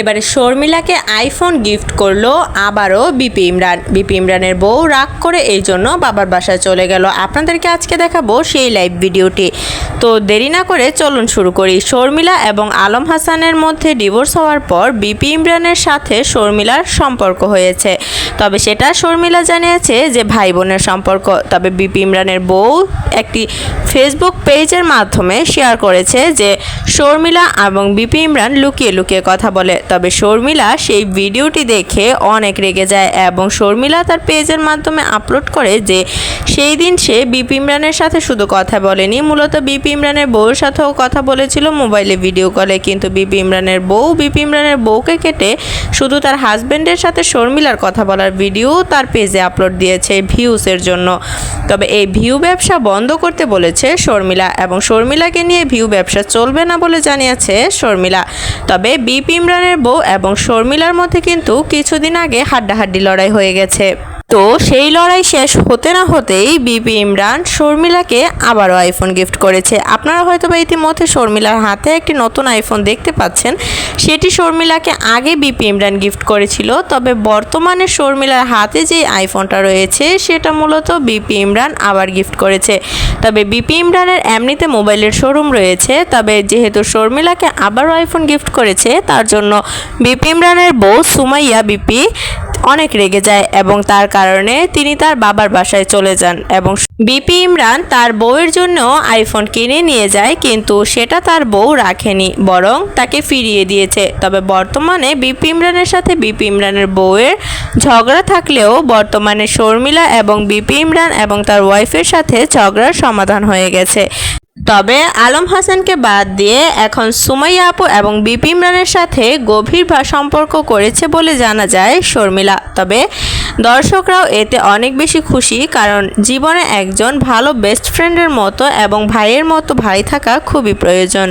এবারে শর্মিলাকে iPhone gift করল আবারও বিপি ইমরান। বিপি ইমরানের বউ রাগ করে এই জন্য বাবার বাসায় চলে গেল। আপনাদেরকে আজকে দেখাবো সেই লাইভ ভিডিওটি। তো দেরি না করে চলুন শুরু করি। শর্মিলা এবং আলম হাসানের মধ্যে ডিভোর্স হওয়ার পর বিপি ইমরানের সাথে শর্মিলার সম্পর্ক হয়েছে। তবে সেটা শর্মিলা জানিয়েছে যে ভাই বোনের সম্পর্ক। তবে বিপি ইমরানের বউ একটি ফেসবুক পেজের মাধ্যমে শেয়ার করেছে যে শর্মিলা এবং বিপি ইমরান লুকিয়ে লুকিয়ে কথা বলে। তবে শর্মিলা সেই ভিডিওটি দেখে অনেক রেগে যায় এবং শর্মিলা তার পেজের মাধ্যমে আপলোড করে যে সেই দিন সে বিপি ইমরানের সাথে শুধু কথা বলেনি। মূলত বিপি ইমরানের বউর সাথেও কথা বলেছিল মোবাইলে ভিডিও কলে। কিন্তু বিপি ইমরানের বউ বিপি ইমরানের বউকে কেটে শুধু তার হাজবেন্ডের সাথে শর্মিলার কথা বলার ভিডিও তার পেজে আপলোড দিয়েছে ভিউসের জন্য। তবে এই ভিউ ব্যবসা বন্ধ করতে বলেছে শর্মিলা এবং শর্মিলাকে নিয়ে ভিউ ব্যবসা চলবে না বলে জানিয়েছে শর্মিলা। তবে বিপ ইমরানের বউ এবং শর্মিলার মধ্যে কিন্তু কিছুদিন আগে হাড্ডাহাড্ডি লড়াই হয়ে গেছে। তো সেই লড়াই শেষ হতে না হতেই বিপি ইমরান শর্মিলাকে আবারও আইফোন গিফট করেছে। আপনারা হয়তো বা ইতিমধ্যে শর্মিলার হাতে একটি নতুন আইফোন দেখতে পাচ্ছেন। সেটি শর্মিলাকে আগে বিপি ইমরান গিফট করেছিল, তবে বর্তমানে শর্মিলার হাতে যে আইফোনটা রয়েছে, সেটা মূলত বিপি ইমরান আবার গিফট করেছে। তবে বিপি ইমরানের এমনিতে মোবাইলের শোরুম রয়েছে, তবে যেহেতু শর্মিলাকে আবারও আইফোন গিফট করেছে, তার জন্য বিপি ইমরানের বউ সুমাইয়া বিপি অনেক রেগে যায় এবং তার কারণে তিনি তার বাবার বাসায় চলে যান এবং বিপি ইমরান তার বউয়ের জন্য আইফোন কিনে নিয়ে যায়, কিন্তু সেটা তার বউ রাখেনি, বরং তাকে ফিরিয়ে দিয়েছে। তবে বর্তমানে বিপি ইমরানের সাথে বিপি ইমরানের বউয়ের ঝগড়া থাকলেও বর্তমানে শর্মিলা এবং বিপি ইমরান এবং তার ওয়াইফের সাথে ঝগড়ার সমাধান হয়ে গেছে। তবে আলম হাসানকে বাদ দিয়ে এখন সুমাইয়া আপু এবং বিপি ইমরানের সাথে গভীর সম্পর্ক করেছে বলে জানা যায় শর্মিলা। তবে দর্শকরাও এতে অনেক বেশি খুশি কারণ জীবনে একজন ভালো বেস্ট ফ্রেন্ডের মতো এবং ভাইয়ের মতো ভাই থাকা খুবই প্রয়োজন।